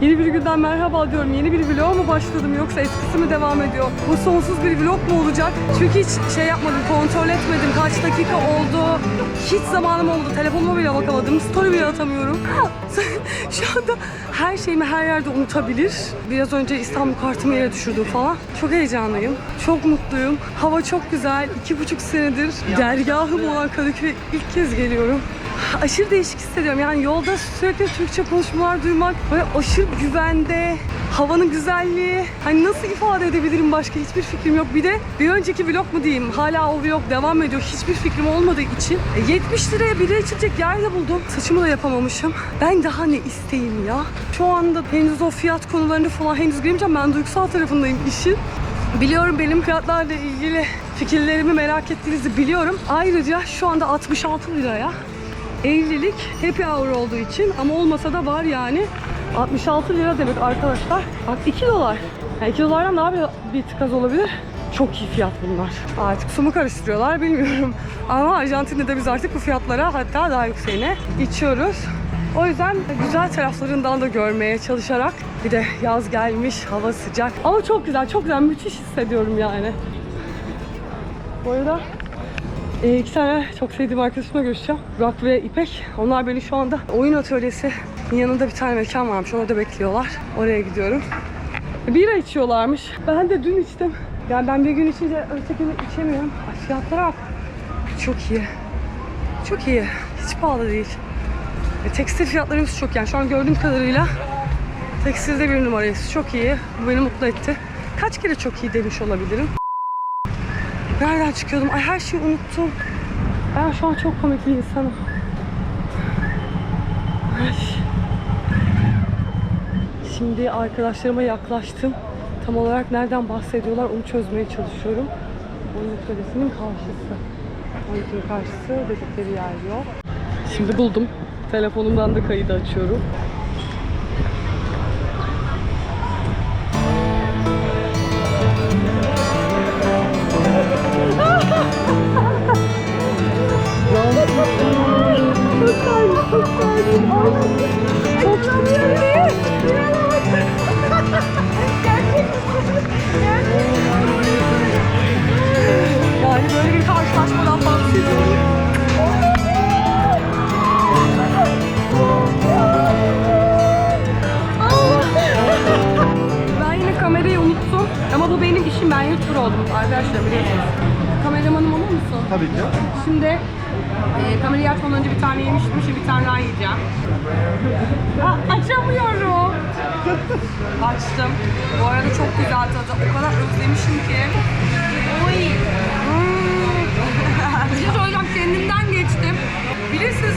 Yeni bir günden merhaba diyorum. Yeni bir vlog mu başladım yoksa eskisi mi devam ediyor? Bu sonsuz bir vlog mu olacak? Çünkü hiç şey yapmadım, kontrol etmedim. Kaç dakika oldu? Hiç zamanım oldu. Telefonuma bile bakamadım. Story bile atamıyorum. Şu anda her şeyimi her yerde unutabilir. Biraz önce İstanbul kartımı yere düşürdüm falan. Çok heyecanlıyım. Çok mutluyum. Hava çok güzel. İki buçuk senedir dergahım olan Kadıköy'e ilk kez geliyorum aşırı değişik hissediyorum. Yani yolda sürekli Türkçe konuşmalar duymak, böyle aşırı güvende, havanın güzelliği. Hani nasıl ifade edebilirim başka hiçbir fikrim yok. Bir de bir önceki vlog mu diyeyim, hala o vlog devam ediyor. Hiçbir fikrim olmadığı için e, 70 liraya bira içecek yer de buldum. Saçımı da yapamamışım. Ben daha ne isteyeyim ya? Şu anda henüz o fiyat konularını falan henüz girmeyeceğim. Ben duygusal tarafındayım işin. Biliyorum benim fiyatlarla ilgili fikirlerimi merak ettiğinizi biliyorum. Ayrıca şu anda 66 liraya evlilik happy hour olduğu için ama olmasa da var yani 66 lira demek arkadaşlar. Bak 2 dolar. Yani 2 dolardan daha bir, bir tık az olabilir. Çok iyi fiyat bunlar. Artık su mu karıştırıyorlar bilmiyorum. Ama Arjantin'de de biz artık bu fiyatlara hatta daha yükseğine içiyoruz. O yüzden güzel taraflarından da görmeye çalışarak bir de yaz gelmiş, hava sıcak. Ama çok güzel, çok güzel, müthiş hissediyorum yani. Bu arada e, iki tane çok sevdiğim arkadaşımla görüşeceğim. Burak ve İpek. Onlar beni şu anda oyun atölyesi yanında bir tane mekan varmış. Orada bekliyorlar. Oraya gidiyorum. Bira içiyorlarmış. Ben de dün içtim. Yani ben bir gün içince öteki gün içemiyorum. Ay fiyatlara bak. Çok iyi. Çok iyi. Hiç pahalı değil. E, tekstil fiyatlarımız çok yani. Şu an gördüğüm kadarıyla tekstilde bir numarayız. Çok iyi. Bu beni mutlu etti. Kaç kere çok iyi demiş olabilirim. Nereden çıkıyordum? Ay her şeyi unuttum. Ben şu an çok komik bir insanım. Ay. Şimdi arkadaşlarıma yaklaştım. Tam olarak nereden bahsediyorlar onu çözmeye çalışıyorum. Oyun atölyesinin karşısı. Oyunun karşısı dedikleri yer yok. Şimdi buldum. Telefonumdan da kaydı açıyorum.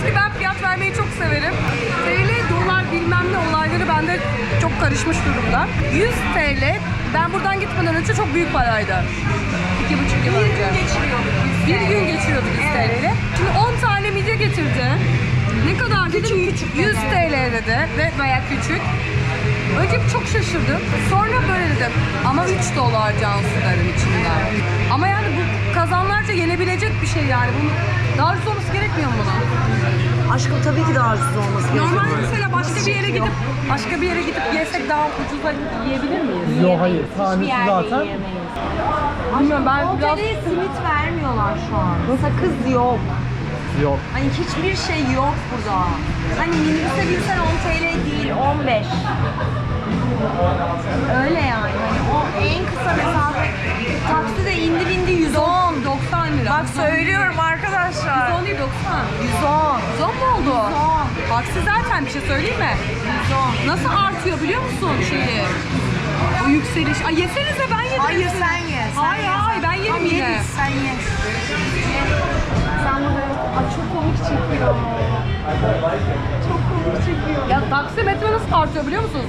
Ki ben fiyat vermeyi çok severim. TL, dolar bilmem ne olayları bende çok karışmış durumda. 100 TL ben buradan gitmeden önce çok büyük paraydı. İki buçuk yıl önce. Bir gün geçiriyorduk. Bir gün geçiriyorduk 100 TL ile. Şimdi 10 tane midye getirdi. Ne kadar dedim? 100 TL dedi ve veya küçük. Önce çok şaşırdım. Sonra böyle dedim. Ama 3 dolar Cansu dedim içinden. Ama yani bu kazanlarca yenebilecek bir şey yani. Bunu daha olması gerekmiyor mu buna? Aşkım tabii ki daha ucuz olması gerekiyor. Normalde mesela başka bir yere gidip başka bir yere gidip yesek daha ucuza yiyebilir miyiz? Yok hayır. Tanesi zaten. Bilmiyorum ben biraz Otele simit vermiyorlar şu an. Sakız yok. Yok. Hani hiçbir şey yok burada. Hani minibüse binsen 10 TL oldu? 110. Taksi zaten bir şey söyleyeyim mi? 110. Nasıl artıyor biliyor musun şeyi? O yükseliş. Ay yesenize ben yedim. Hayır sen ye. Sen Hayır ye, hayır sen. ben yerim Tamam, yine. Sen ye. Sen burada Ay çok komik çekiyor. Çok komik çekiyor. Ya taksimetre nasıl artıyor biliyor musunuz?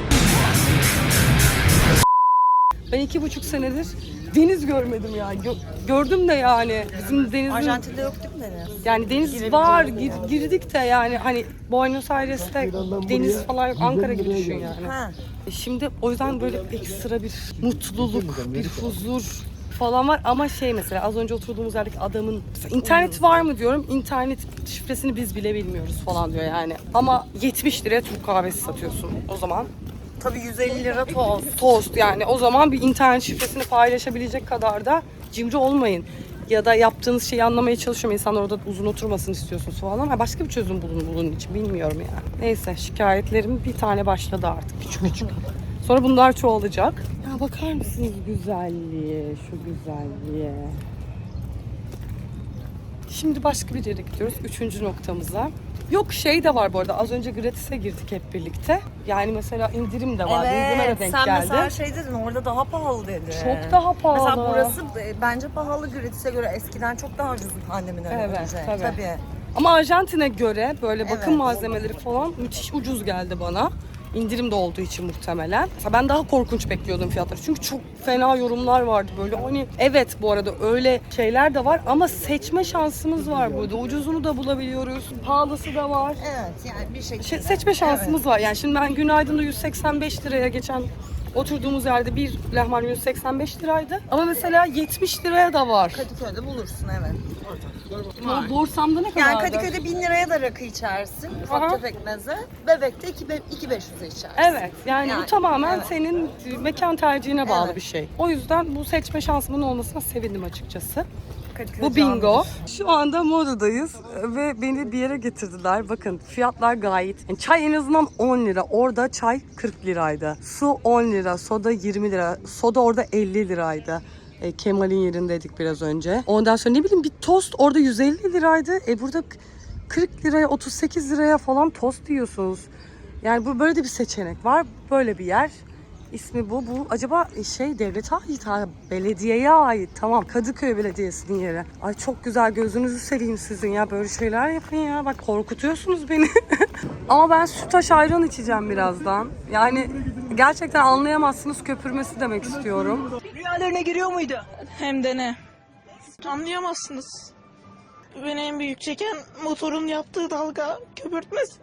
Ben iki buçuk senedir deniz görmedim ya. Gö- gördüm de yani bizim denizin... Arjantin'de yok değil mi deniz? Yani deniz var, gir- girdik de yani hani Buenos Aires'te deniz falan yok. Ankara gibi düşün yani. Ha. E Şimdi o yüzden böyle ekstra bir mutluluk, bir huzur falan var ama şey mesela az önce oturduğumuz yerdeki adamın mesela internet var mı diyorum internet şifresini biz bile bilmiyoruz falan diyor yani ama 70 liraya Türk kahvesi satıyorsun o zaman tabii 150 lira tost tost yani o zaman bir internet şifresini paylaşabilecek kadar da cimri olmayın ya da yaptığınız şeyi anlamaya çalışıyorum. İnsanlar orada uzun oturmasın istiyorsunuz falan ama başka bir çözüm bulun bunun için bilmiyorum yani. Neyse şikayetlerim bir tane başladı artık küçük küçük. Sonra bunlar çoğalacak. Ya bakar mısınız güzelliğe, şu güzelliğe. Şimdi başka bir yere gidiyoruz. Üçüncü noktamıza. Yok şey de var bu arada. Az önce gratis'e girdik hep birlikte. Yani mesela indirim de var. İndirime de Evet, denk sen geldi. mesela şey dedin orada daha pahalı dedi. Çok daha pahalı. Mesela burası e, bence pahalı Gratis'e göre eskiden çok daha ucuz pandemiden Evet, önce. tabii. tabii. Ama Arjantin'e göre böyle bakım Evet. malzemeleri falan müthiş ucuz geldi bana. İndirim de olduğu için muhtemelen. Mesela ben daha korkunç bekliyordum fiyatları. Çünkü çok fena yorumlar vardı böyle. Hani evet bu arada öyle şeyler de var ama seçme şansımız var burada. Ucuzunu da bulabiliyoruz. Pahalısı da var. Evet yani bir şekilde. Şey, seçme şansımız var. Yani şimdi ben Günaydın'da 185 liraya geçen oturduğumuz yerde bir lahmacun 185 liraydı. Ama mesela 70 liraya da var. Kadıköy'de bulursun evet. Ama Borsamda ne kadar? Yani Kadıköy'de 1000 liraya da rakı içersin. Aha. Ufak tefek meze. Bebekte 2500'e içersin. Evet yani, bu Yani, tamamen evet. senin mekan tercihine bağlı Evet. bir şey. O yüzden bu seçme şansımın olmasına sevindim açıkçası. Kadıköy Bu bingo. canlıdır. Şu anda modadayız ve beni bir yere getirdiler. Bakın fiyatlar gayet. Yani çay en azından 10 lira. Orada çay 40 liraydı. Su 10 lira, soda 20 lira. Soda orada 50 liraydı. E, Kemal'in yerindeydik biraz önce. Ondan sonra ne bileyim bir tost orada 150 liraydı. E burada 40 liraya 38 liraya falan tost yiyorsunuz. Yani bu böyle de bir seçenek var. Böyle bir yer. İsmi bu. Bu acaba şey devlete ait ha belediyeye ait. Tamam Kadıköy Belediyesi'nin yeri. Ay çok güzel gözünüzü seveyim sizin ya. Böyle şeyler yapın ya. Bak korkutuyorsunuz beni. Ama ben sütaş ayran içeceğim birazdan. Yani gerçekten anlayamazsınız köpürmesi demek istiyorum. Rüyalarına giriyor muydu? Hem de ne? Anlayamazsınız. Beni en büyük çeken motorun yaptığı dalga köpürtmesi.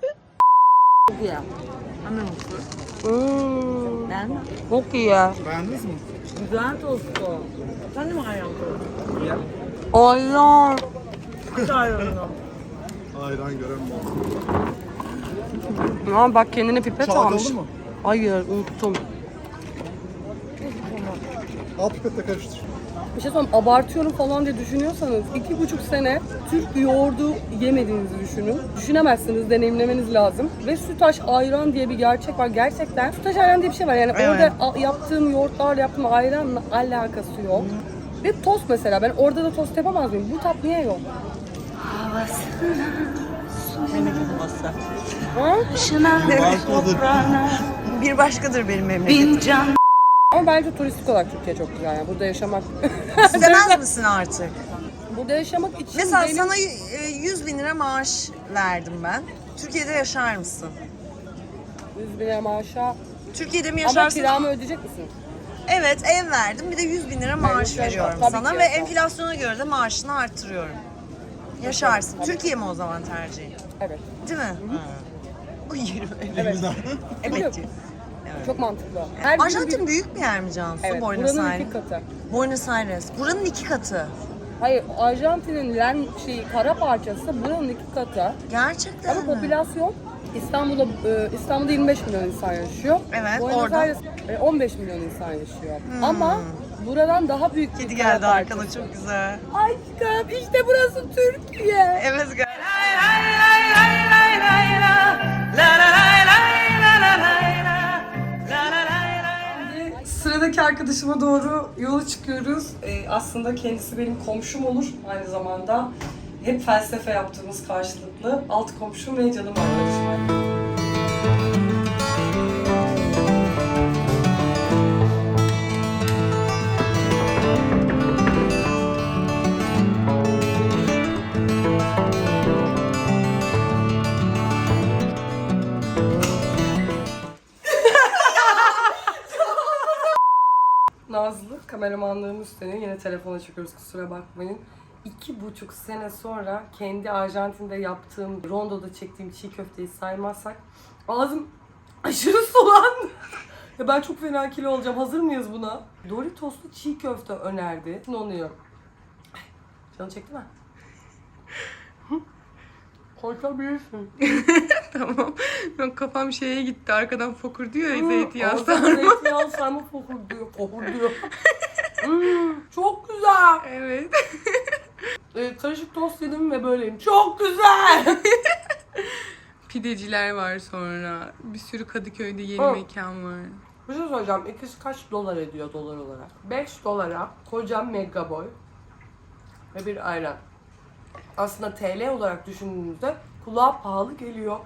Hmm, Ben mi? çok iyi ya. Beğendiniz mi? Güzel tostu. Sen de mi ayran koydun? Ayran. Hiç ayranını. Ayran göremiyorum. Ama bak kendine pipet Çalak almış. oldu mu? Hayır unuttum. Al pipetle karıştır. Bir şey söyleyeyim abartıyorum falan diye düşünüyorsanız iki buçuk sene Türk yoğurdu yemediğinizi düşünün. Düşünemezsiniz, deneyimlemeniz lazım. Ve sütaş ayran diye bir gerçek var. Gerçekten sütaş ayran diye bir şey var. Yani Evet. orada a- yaptığım yoğurtlarla yaptığım ayranla alakası yok. Ve tost mesela ben orada da tost yapamaz mıyım? Bu tat niye yok? Memleketim olsa. Ha? Bir başkadır benim memleketim. Ama bence turistik olarak Türkiye çok güzel yani. Burada yaşamak... İstemez misin artık? Burada yaşamak için Mesela benim... sana e, 100 bin lira maaş verdim ben. Türkiye'de yaşar mısın? 100 bin lira maaşa... Türkiye'de mi Ama yaşarsın? kiramı ödeyecek misin? Evet ev verdim bir de 100 bin lira maaş Evet, veriyorum tabii sana ve enflasyona göre de maaşını arttırıyorum. Yaşarsın. Türkiye mi o zaman tercihin? Evet. Değil mi? Bu yerim Evet. Evet. Yok. Çok mantıklı. Her gün Arjantin bir- büyük bir yer mi Cansu? Evet, Buenos buranın Aires. iki katı. Buenos Aires. Buranın iki katı. Hayır, Arjantin'in len şeyi kara parçası buranın iki katı. Gerçekten Ama mi? popülasyon İstanbul'da e, İstanbul'da 25 milyon insan yaşıyor. Evet, Buenos orada. Aires e, 15 milyon insan yaşıyor. Ama buradan daha büyük bir Kedi kara geldi parçası. arkana çok güzel. Aşkım işte burası Türkiye. Evet gel. Sıradaki arkadaşıma doğru yola çıkıyoruz. Ee, aslında kendisi benim komşum olur aynı zamanda. Hep felsefe yaptığımız karşılıklı. Alt komşum ve canım arkadaşım. Nazlı kameramanlığımı üstleniyor. Yine telefona çıkıyoruz kusura bakmayın. İki buçuk sene sonra kendi Arjantin'de yaptığım, rondoda çektiğim çiğ köfteyi saymazsak ağzım aşırı sulandı. Ya ben çok fena kilo olacağım. Hazır mıyız buna? Doritoslu çiğ köfte önerdi. Şimdi onu yiyorum. Canı çekti mi? Korkabilirsin. Tamam. Ben kafam şeye gitti. Arkadan fokur diyor ya zeytinyağı sarma. Zeytinyağlı sarma fokur diyor. Fokur diyor. Hmm, çok güzel. Evet. Ee, karışık tost yedim ve böyleyim. Çok güzel. Pideciler var sonra. Bir sürü Kadıköy'de yeni Hı. mekan var. Bir şey söyleyeceğim. İkisi kaç dolar ediyor dolar olarak? 5 dolara koca mega boy ve bir ayran. Aslında TL olarak düşündüğünüzde kulağa pahalı geliyor.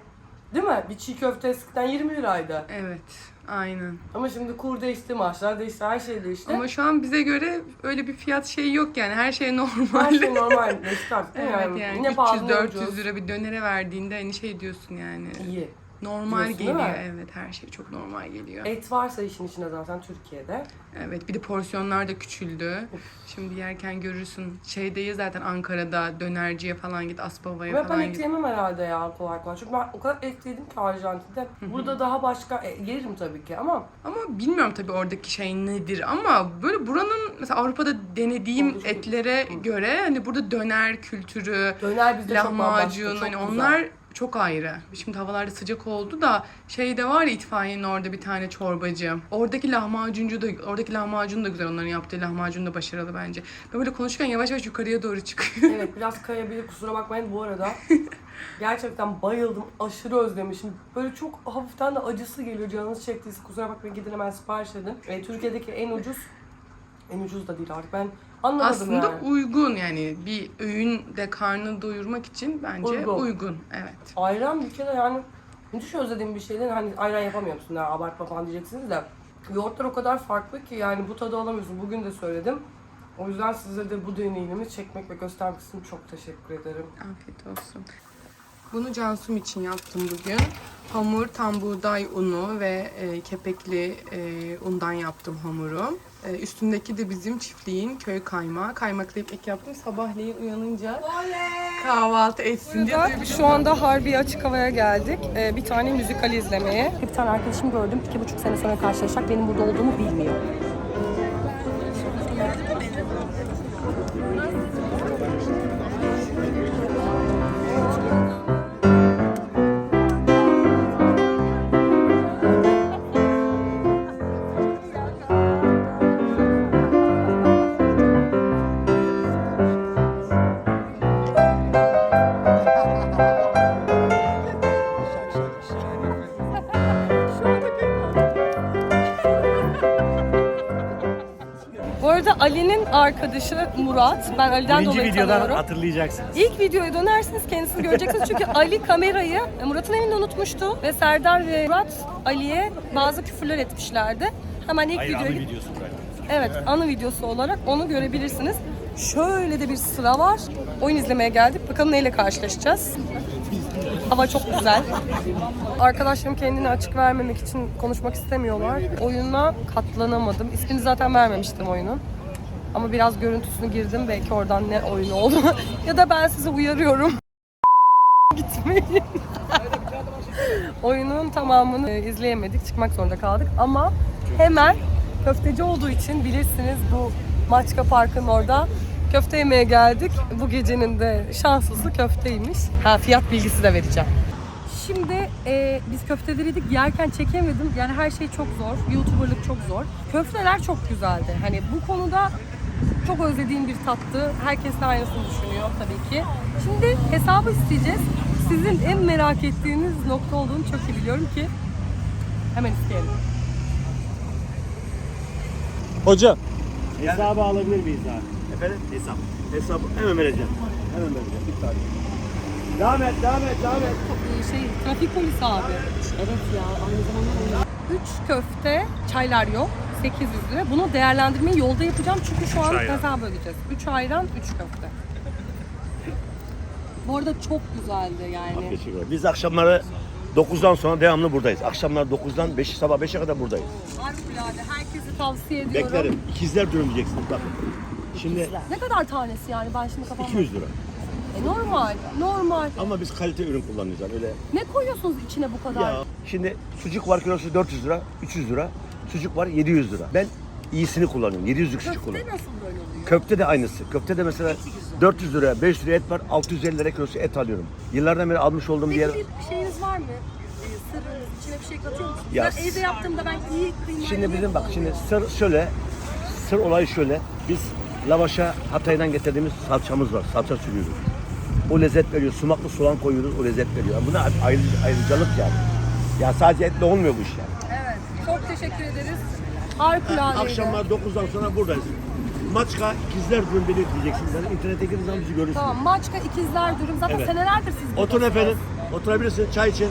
Değil mi? Bir çiğ köfte eskiden 20 liraydı. Evet. Aynen. Ama şimdi kur değişti, maaşlar değişti, her şey değişti. Ama şu an bize göre öyle bir fiyat şey yok yani. Her şey her normal. şey normal. Değişti artık değil mi? Evet yani ne 300-400 ucuz. lira bir dönere verdiğinde hani şey diyorsun yani. İyi. Normal Diyorsun, geliyor. Evet her şey çok normal geliyor. Et varsa işin içinde zaten Türkiye'de. Evet bir de porsiyonlar da küçüldü. Şimdi yerken görürsün. Şeydeyiz zaten Ankara'da dönerciye falan git Aspava'ya Ve ben falan et git. yemem herhalde ya kolay kolay. Çünkü ben o kadar et yedim ki Arjantin'de. Burada daha başka e, yerim tabii ki ama Ama bilmiyorum tabii oradaki şey nedir ama böyle buranın mesela Avrupa'da denediğim Olur. etlere göre hani burada döner kültürü, döner bizde lahmacun çok hani güzel. Çok ayrı. Şimdi havalarda sıcak oldu da şey de var ya itfaiyenin orada bir tane çorbacı. Oradaki lahmacuncu da oradaki lahmacun da güzel onların yaptığı lahmacun da başarılı bence. Ben böyle konuşurken yavaş yavaş yukarıya doğru çıkıyor. Evet biraz kayabilir kusura bakmayın bu arada. Gerçekten bayıldım. Aşırı özlemişim. Böyle çok hafiften de acısı geliyor. Canınız çektiyse kusura bakmayın gidin hemen sipariş edin. E, Türkiye'deki en ucuz en ucuz da değil artık. Ben anlamadım Aslında yani. uygun yani bir öğünde karnı doyurmak için bence Uygun. uygun. Evet. Ayran bir kere yani müthiş özlediğim bir şeyden hani ayran yapamıyor musun ya abartma falan diyeceksiniz de yoğurtlar o kadar farklı ki yani bu tadı alamıyorsun. Bugün de söyledim. O yüzden size de bu deneyimimi çekmek ve göstermek için çok teşekkür ederim. Afiyet olsun. Bunu Cansum için yaptım bugün. Hamur, tam buğday unu ve e, kepekli e, undan yaptım hamuru. E, üstündeki de bizim çiftliğin köy kaymağı. Kaymaklı ekmek yaptım. Sabahleyin uyanınca kahvaltı etsin diye. bir Şu anda Harbi Açık Hava'ya geldik. Ee, bir tane müzikal izlemeye. Bir tane arkadaşım gördüm. iki buçuk sene sonra karşılaşacak. Benim burada olduğumu bilmiyor. Arkadaşı Murat. Ben Ali'den Birinci dolayı videodan tanıyorum. hatırlayacaksınız. İlk videoya dönersiniz kendisini göreceksiniz. Çünkü Ali kamerayı Murat'ın evinde unutmuştu. Ve Serdar ve Murat Ali'ye bazı küfürler etmişlerdi. Hemen ilk Hayır videoya anı git- videosu bıraktım. Evet, anı videosu olarak onu görebilirsiniz. Şöyle de bir sıra var. Oyun izlemeye geldik. Bakalım neyle karşılaşacağız. Hava çok güzel. Arkadaşlarım kendini açık vermemek için konuşmak istemiyorlar. Oyuna katlanamadım. İsmini zaten vermemiştim oyunun. Ama biraz görüntüsünü girdim. Belki oradan ne oyunu oldu. ya da ben sizi uyarıyorum. Gitmeyin. Oyunun tamamını e, izleyemedik. Çıkmak zorunda kaldık. Ama hemen köfteci olduğu için bilirsiniz bu Maçka Park'ın orada köfte yemeye geldik. Bu gecenin de şanslısı köfteymiş. Ha fiyat bilgisi de vereceğim. Şimdi e, biz köfteleriydik yerken çekemedim. Yani her şey çok zor. YouTuber'lık çok zor. Köfteler çok güzeldi. Hani bu konuda çok özlediğim bir tattı. Herkes de aynısını düşünüyor tabii ki. Şimdi hesabı isteyeceğiz. Sizin en merak ettiğiniz nokta olduğunu çok iyi biliyorum ki. Hemen isteyelim. Hocam. Hesabı alabilir miyiz abi? Efendim? Hesap. Hesabı hemen vereceğim. Hemen vereceğim. Bir tane. Devam et, devam et, devam et. şey trafik polisi abi. Evet ya aynı zamanda 3 köfte, çaylar yok. 800 lira. Bunu değerlendirmeyi yolda yapacağım çünkü şu an ayran. hesap ödeyeceğiz. 3 ayran, 3 köfte. Bu arada çok güzeldi yani. Biz akşamları 9'dan sonra devamlı buradayız. Akşamlar 9'dan 5 sabah 5'e kadar buradayız. Harikulade. Herkese tavsiye ediyorum. Beklerim. İkizler dürüm diyeceksiniz bakın. Şimdi Ne kadar tanesi yani ben şimdi kafamda. 200 lira. E, normal, normal. Ama biz kalite ürün yani öyle. Ne koyuyorsunuz içine bu kadar? Ya şimdi sucuk var kilosu 400 lira, 300 lira. Sucuk var 700 lira. Ben iyisini kullanıyorum. 700'lük sucuk kullanıyorum. nasıl böyle oluyor? Köfte de aynısı. Köfte de mesela 400 lira, 500 lira et var. 650 lira kilosu et alıyorum. Yıllardan beri almış olduğum bir yer. Peki bir şeyiniz var mı? Ee, Sırrınız, içine bir şey katıyor musunuz? Ya- ben evde yaptığımda ben iyi kıymayı Şimdi bizim bak şimdi sır şöyle. Sır olayı şöyle. Biz lavaşa Hatay'dan getirdiğimiz salçamız var. Salça sürüyoruz. O lezzet veriyor. Sumaklı soğan koyuyoruz. O lezzet veriyor. Yani buna ayrı, ayrıcalık yani. Ya sadece etle olmuyor bu iş yani. Teşekkür ederiz. Harikuladeydi. Akşamlar 9'dan sonra buradayız. Maçka ikizler dürüm beni diyeceksiniz. Yani internete girdiğiniz zaman bizi görürsünüz. Tamam. Maçka ikizler dürüm. Zaten Evet. senelerdir siz Oturun buradasınız. efendim. Oturabilirsiniz. Çay için.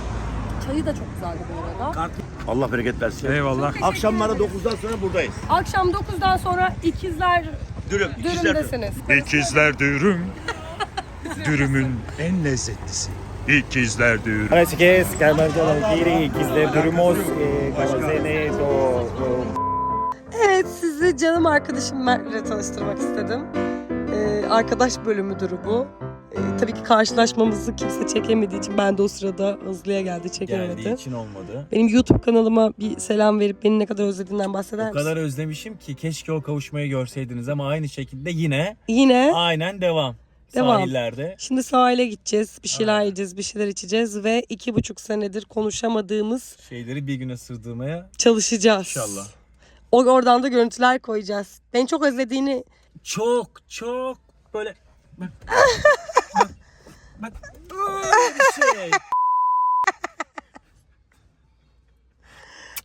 Çayı da çok güzeldi bu arada. Allah bereket versin. Eyvallah. Akşamlara 9'dan sonra buradayız. Akşam 9'dan sonra ikizler Dürüm. ikizler dürüm. dürümdesiniz. İkizler dürüm. Dürümün en lezzetlisi. İkizler dürüm. Que es Carmen Kiri, ikizler Gamazene, do, Evet sizi canım arkadaşım Mert'le tanıştırmak istedim. Ee, arkadaş bölümüdür bu. Ee, tabii ki karşılaşmamızı kimse çekemediği için ben de o sırada hızlıya geldi çekemedi. geldiği için olmadı. Benim YouTube kanalıma bir selam verip beni ne kadar özlediğinden bahseder O misin? kadar özlemişim ki keşke o kavuşmayı görseydiniz ama aynı şekilde yine Yine aynen devam. Devam. Sahillerde. şimdi sahile gideceğiz, bir şeyler yiyeceğiz, bir şeyler içeceğiz ve iki buçuk senedir konuşamadığımız Şeyleri bir güne sığdırmaya çalışacağız. inşallah. O oradan da görüntüler koyacağız. Beni çok özlediğini Çok çok böyle bak bak bak bir şey.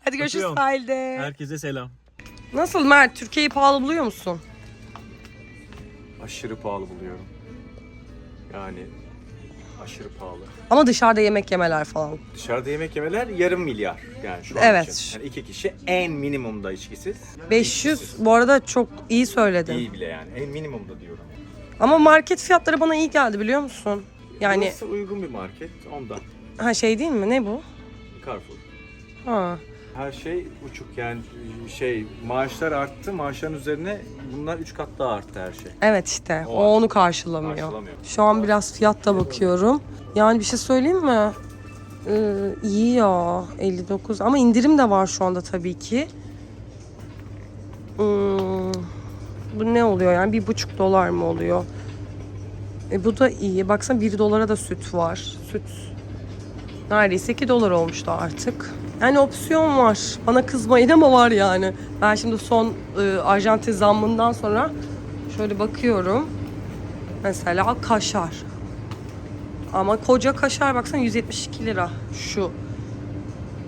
Hadi görüşürüz Öpüyorum. sahilde. Herkese selam. Nasıl Mert? Türkiye'yi pahalı buluyor musun? aşırı pahalı buluyorum. Yani aşırı pahalı. Ama dışarıda yemek yemeler falan. Dışarıda yemek yemeler yarım milyar yani şu an Evet. için. Yani iki kişi en minimumda içkisiz. 500 bu arada çok iyi söyledin. İyi bile yani. En minimumda diyorum. Ama market fiyatları bana iyi geldi biliyor musun? Yani Burası uygun bir market ondan. ha şey değil mi? Ne bu? Carrefour. Ha. Her şey uçuk yani şey maaşlar arttı. Maaşların üzerine bunlar 3 kat daha arttı her şey. Evet işte. O, O onu karşılamıyor. Karşılamıyor. Şu an biraz fiyatta bakıyorum. Yani bir şey söyleyeyim mi? Ee, iyi ya 59 ama indirim de var şu anda tabii ki. Hmm, bu ne oluyor yani bir buçuk dolar mı oluyor? E, bu da iyi. Baksana 1 dolara da süt var. Süt neredeyse 2 dolar olmuştu artık. Yani opsiyon var. Bana kızmayın ama var yani. Ben şimdi son e, Arjantin zammından sonra şöyle bakıyorum. Mesela kaşar. Ama koca kaşar baksana 172 lira şu.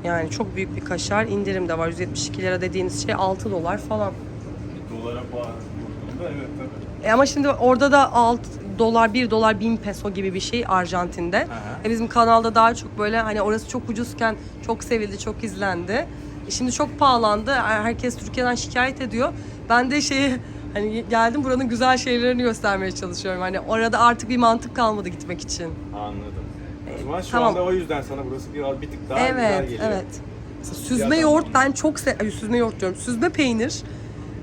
Yani çok büyük bir kaşar. indirim de var. 172 lira dediğiniz şey 6 dolar falan. Dolara bağlı evet tabii. E ama şimdi orada da 6 dolar 1 dolar 1000 peso gibi bir şey Arjantin'de. E bizim kanalda daha çok böyle hani orası çok ucuzken çok sevildi, çok izlendi. E şimdi çok pahalandı. E, Herkes Türkiye'den şikayet ediyor. Ben de şeyi hani geldim buranın güzel şeylerini göstermeye çalışıyorum. Hani orada artık bir mantık kalmadı gitmek için. Anladım. O zaman şu tamam. anda o yüzden sana burası biraz bir tık daha güzel evet, geliyor. evet. Mesela süzme yoğurt ben çok se Ay, süzme yoğurt diyorum. Süzme peynir.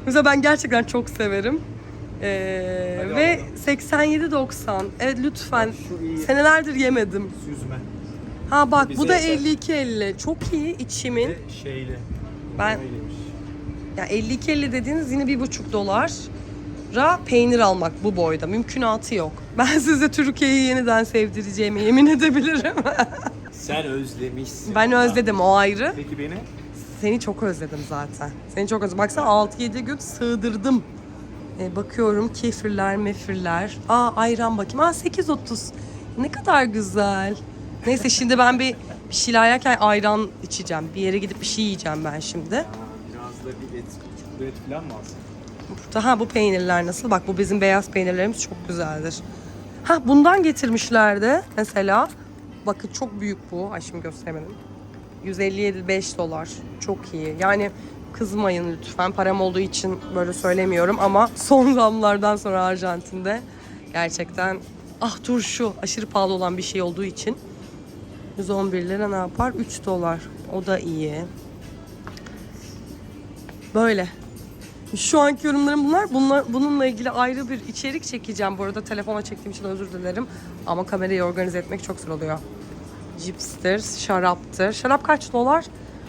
Mesela ben gerçekten çok severim. Ee, Hadi ve alalım. 87.90. Evet lütfen. Şu iyi. Senelerdir yemedim. Süzme. Ha bak Bize bu da yeter. 52.50. Çok iyi içimin. Ve şeyli. Ben- Öyleymiş. Ya 52.50 dediğiniz yine bir buçuk dolar. Ra peynir almak bu boyda. Mümkünatı yok. Ben size Türkiye'yi yeniden sevdireceğime yemin edebilirim. Sen özlemişsin. ben özledim o ayrı. Peki beni? Seni çok özledim zaten. Seni çok özledim. Baksana 6-7 gün sığdırdım. Ee, bakıyorum kefirler, mefirler. Aa ayran bakayım. Aa 8.30. Ne kadar güzel. Neyse şimdi ben bir, bir şeyler yerken ayran içeceğim. Bir yere gidip bir şey yiyeceğim ben şimdi. Aa, biraz da bir et, bir et falan mı alsın? Burada ha bu peynirler nasıl? Bak bu bizim beyaz peynirlerimiz çok güzeldir. Ha bundan getirmişlerdi mesela. Bakın çok büyük bu. Ay şimdi gösteremedim. 157 dolar. Çok iyi. Yani kızmayın lütfen. Param olduğu için böyle söylemiyorum ama son zamlardan sonra Arjantin'de gerçekten ah turşu aşırı pahalı olan bir şey olduğu için 111 lira ne yapar? 3 dolar. O da iyi. Böyle. Şu anki yorumlarım bunlar. bunlar. Bununla ilgili ayrı bir içerik çekeceğim. Bu arada telefona çektiğim için özür dilerim. Ama kamerayı organize etmek çok zor oluyor. Cipstir, şaraptır. Şarap kaç dolar?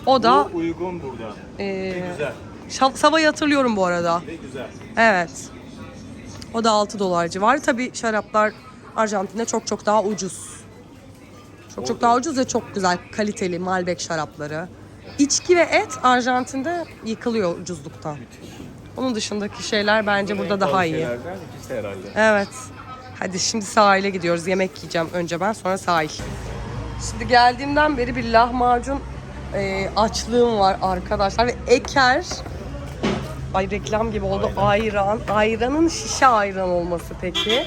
O da Bu uygun burada. e, Güzel. Şav- Sava'yı hatırlıyorum bu arada. Ve güzel. Evet. O da 6 dolar civarı. Tabii şaraplar Arjantin'de çok çok daha ucuz. Çok çok daha ucuz ve çok güzel kaliteli Malbec şarapları. İçki ve et Arjantin'de yıkılıyor ucuzluktan. Onun dışındaki şeyler bence burada daha iyi. Şeylerden ikisi herhalde. Evet. Hadi şimdi sahile gidiyoruz. Yemek yiyeceğim önce ben sonra sahil. Şimdi geldiğimden beri bir lahmacun e, açlığım var arkadaşlar. Ve Eker Ay reklam gibi oldu. Ayran. Ayranın şişe ayran olması peki.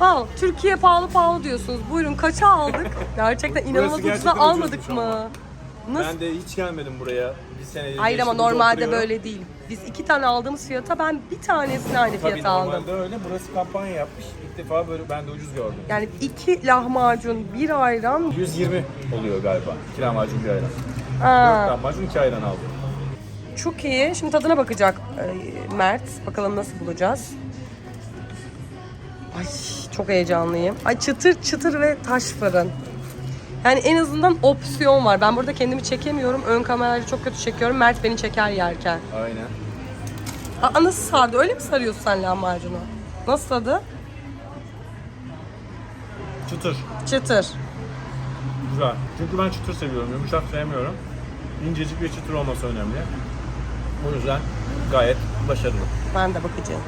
Aa, Türkiye pahalı pahalı diyorsunuz. Buyurun kaça aldık? Gerçekten inanılmaz ucuza gerçekten almadık ucuzmuş ama. mı? Nasıl? Ben de hiç gelmedim buraya. Bir sene Hayır ama normalde böyle değil. Biz iki tane aldığımız fiyata ben bir tanesini aynı Tabii fiyata aldım. normalde öyle. Burası kampanya yapmış. İlk defa böyle ben de ucuz gördüm. Yani iki lahmacun, bir ayran. 120 oluyor galiba. İki lahmacun bir ayran. Aa, Dört lahmacun iki ayran aldım. çok iyi. Şimdi tadına bakacak e, Mert. Bakalım nasıl bulacağız. Ay çok heyecanlıyım. Ay çıtır çıtır ve taş fırın. Yani en azından opsiyon var. Ben burada kendimi çekemiyorum. Ön kamerayla çok kötü çekiyorum. Mert beni çeker yerken. Aynen. Aa nasıl sardı? Öyle mi sarıyorsun sen lahmacunu? Nasıl tadı? Çıtır. Çıtır. Güzel. Çünkü ben çıtır seviyorum. Yumuşak sevmiyorum. İncecik ve çıtır olması önemli. O yüzden gayet başarılı. Ben de bakacağım.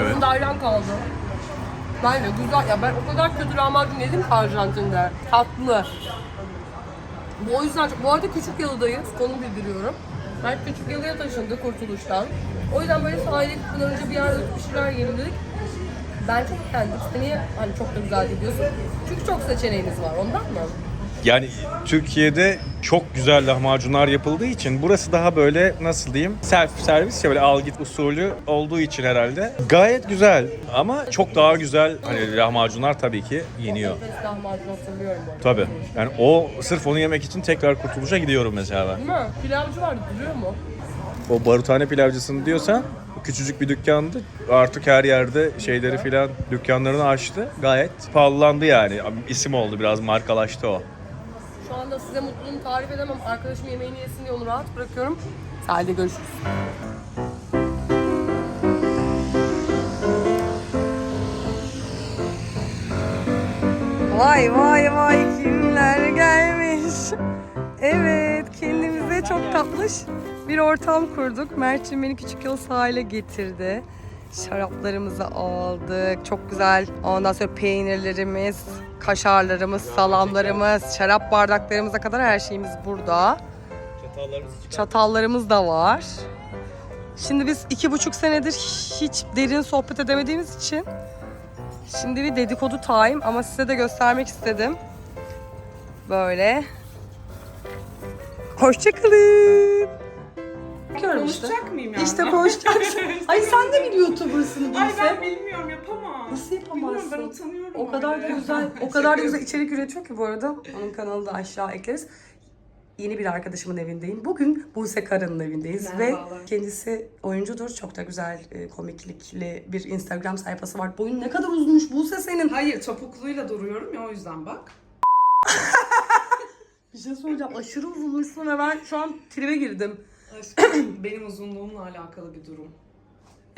Evet. Bunda ayran kaldı. Ben de güzel. Ya ben o kadar kötü lahmacun yedim ki Arjantin'de. Tatlı. Bu o yüzden çok... Bu arada küçük yalıdayız. Konum bildiriyorum. Ben küçük yalıya taşındı Kurtuluş'tan. O yüzden böyle sahile gitmeden önce bir yerde bir şeyler yiyelim dedik. Ben çok. İşte niye hani çok da güzel diyorsun? Çünkü çok seçeneğimiz var. Ondan mı? Yani Türkiye'de çok güzel lahmacunlar yapıldığı için burası daha böyle nasıl diyeyim self servis ya böyle al git usulü olduğu için herhalde. Gayet güzel ama çok daha güzel hani lahmacunlar tabii ki yeniyor. Nefes lahmacun hatırlıyorum bu arada. Tabii. Yani o sırf onu yemek için tekrar kurtuluşa gidiyorum mesela ben. Değil mi? Pilavcı vardı duruyor mu? O baruthane pilavcısını diyorsan küçücük bir dükkandı. Artık her yerde şeyleri filan dükkanlarını açtı. Gayet pahalandı yani. İsim oldu biraz markalaştı o. Şu anda size mutluluğumu tarif edemem. Arkadaşım yemeğini yesin diye onu rahat bırakıyorum. Sahilde görüşürüz. Vay vay vay kimler gelmiş. Evet kendimize çok tatlış bir ortam kurduk. Mert'cim beni küçük yol sahile getirdi. Şaraplarımızı aldık. Çok güzel. Ondan sonra peynirlerimiz, kaşarlarımız, salamlarımız, şarap bardaklarımıza kadar her şeyimiz burada. Çatallarımız da var. Şimdi biz iki buçuk senedir hiç derin sohbet edemediğimiz için şimdi bir dedikodu time ama size de göstermek istedim. Böyle. Hoşçakalın. Konuşacak mıyım yani? İşte konuşacaksın. Ay sen de bir YouTuber'sın Ay Buse. ben bilmiyorum yapamam. Nasıl yapamazsın? Bilmiyorum ben utanıyorum. O kadar da öyle. güzel, o kadar da güzel içerik üretiyor ki bu arada. Onun kanalını da aşağı ekleriz. Yeni bir arkadaşımın evindeyim. Bugün Buse Kara'nın evindeyiz Merhabalar. ve kendisi oyuncudur. Çok da güzel e, komiklikli bir Instagram sayfası var. Boyun ne kadar uzunmuş Buse senin. Hayır topukluyla duruyorum ya o yüzden bak. Bir şey söyleyeceğim. Aşırı uzunmuşsun ve ben şu an tribe girdim. Aşkım benim uzunluğumla alakalı bir durum.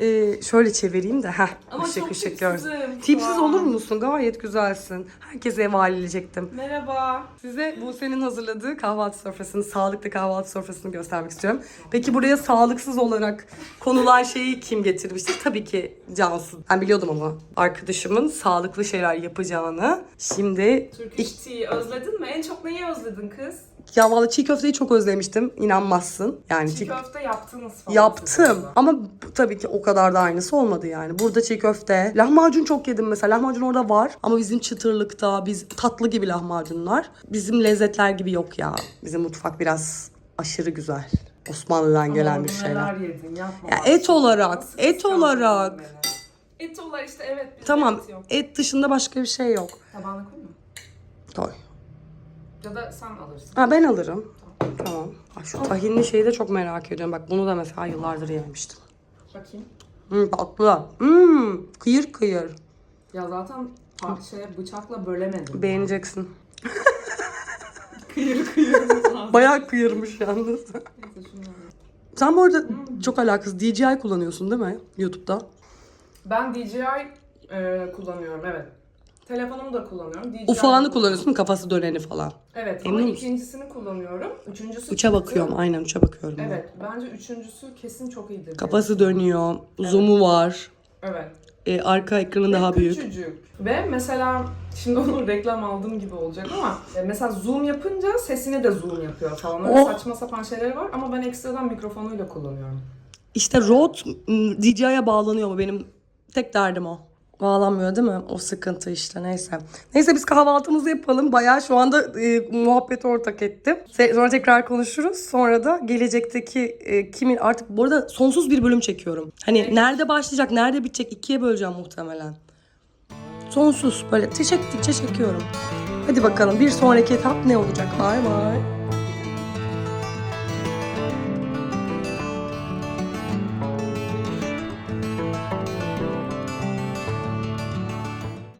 Ee, şöyle çevireyim de. Heh, Ama ışık çok ışık tipsizim görsün. şu Tipsiz an. olur musun? Gayet güzelsin. Herkese ev ailecektim. Merhaba. Size Buse'nin hazırladığı kahvaltı sofrasını, sağlıklı kahvaltı sofrasını göstermek istiyorum. Peki buraya sağlıksız olarak konulan şeyi kim getirmiştir? Tabii ki Cansu. Ben biliyordum ama arkadaşımın sağlıklı şeyler yapacağını. Şimdi Turkish tea özledin mi? En çok neyi özledin kız? ya vallahi çiğ köfteyi çok özlemiştim. İnanmazsın. Yani Çiğ köfte yaptınız falan. Yaptım ama bu- tabii ki o kadar da aynısı olmadı yani. Burada çiğ köfte, lahmacun çok yedim mesela. Lahmacun orada var ama bizim çıtırlıkta, biz tatlı gibi lahmacunlar. Bizim lezzetler gibi yok ya. Bizim mutfak biraz aşırı güzel. Osmanlı'dan gelen bir şeyler. Yedin yapma. Ya et olarak, Nasıl et olarak. beni? Et olarak işte evet. Tamam, Et yok. et dışında başka bir şey yok. Tabağına koyma. Koy. Ya da sen alırsın. Ha ben alırım. Tamam. Ay, şu tahinli şeyi de çok merak ediyorum. Bak bunu da mesela yıllardır yememiştim. Bakayım. Hmm, tatlı. Hmm, kıyır kıyır. Ya zaten parçaya bıçakla bölemedim. Beğeneceksin. Kıyır kıyır. Bayağı kıyırmış yalnız. Sen bu arada çok alakasız DJI kullanıyorsun değil mi YouTube'da? Ben DJI e, kullanıyorum evet. Telefonumu da kullanıyorum. DJI Ufağını kullanıyorsun kafası döneni falan. Evet Emin ama misin? ikincisini kullanıyorum. Üçüncüsü Uça çıktı. bakıyorum aynen uça bakıyorum. ben. Evet bence üçüncüsü kesin çok iyidir. diye Kafası dönüyor, zoom'u var, Evet. e, arka ekranı daha büyük. Küçücük. Ve mesela şimdi onu reklam aldığım gibi olacak ama e, mesela zoom yapınca sesini de zoom yapıyor falan. Öyle Oh. saçma sapan şeyleri var ama ben ekstradan mikrofonuyla kullanıyorum. İşte Rode m, DJI'ye bağlanıyor mu benim tek derdim o. Bağlanmıyor değil mi? O sıkıntı işte neyse. Neyse biz kahvaltımızı yapalım. Bayağı şu anda e, muhabbeti ortak ettim. Sonra tekrar konuşuruz. Sonra da gelecekteki e, kimin artık bu arada sonsuz bir bölüm çekiyorum. Hani nerede başlayacak, nerede bitecek ikiye böleceğim muhtemelen. Sonsuz böyle çektikçe çekiyorum. Hadi bakalım bir sonraki etap ne olacak? Bay bay.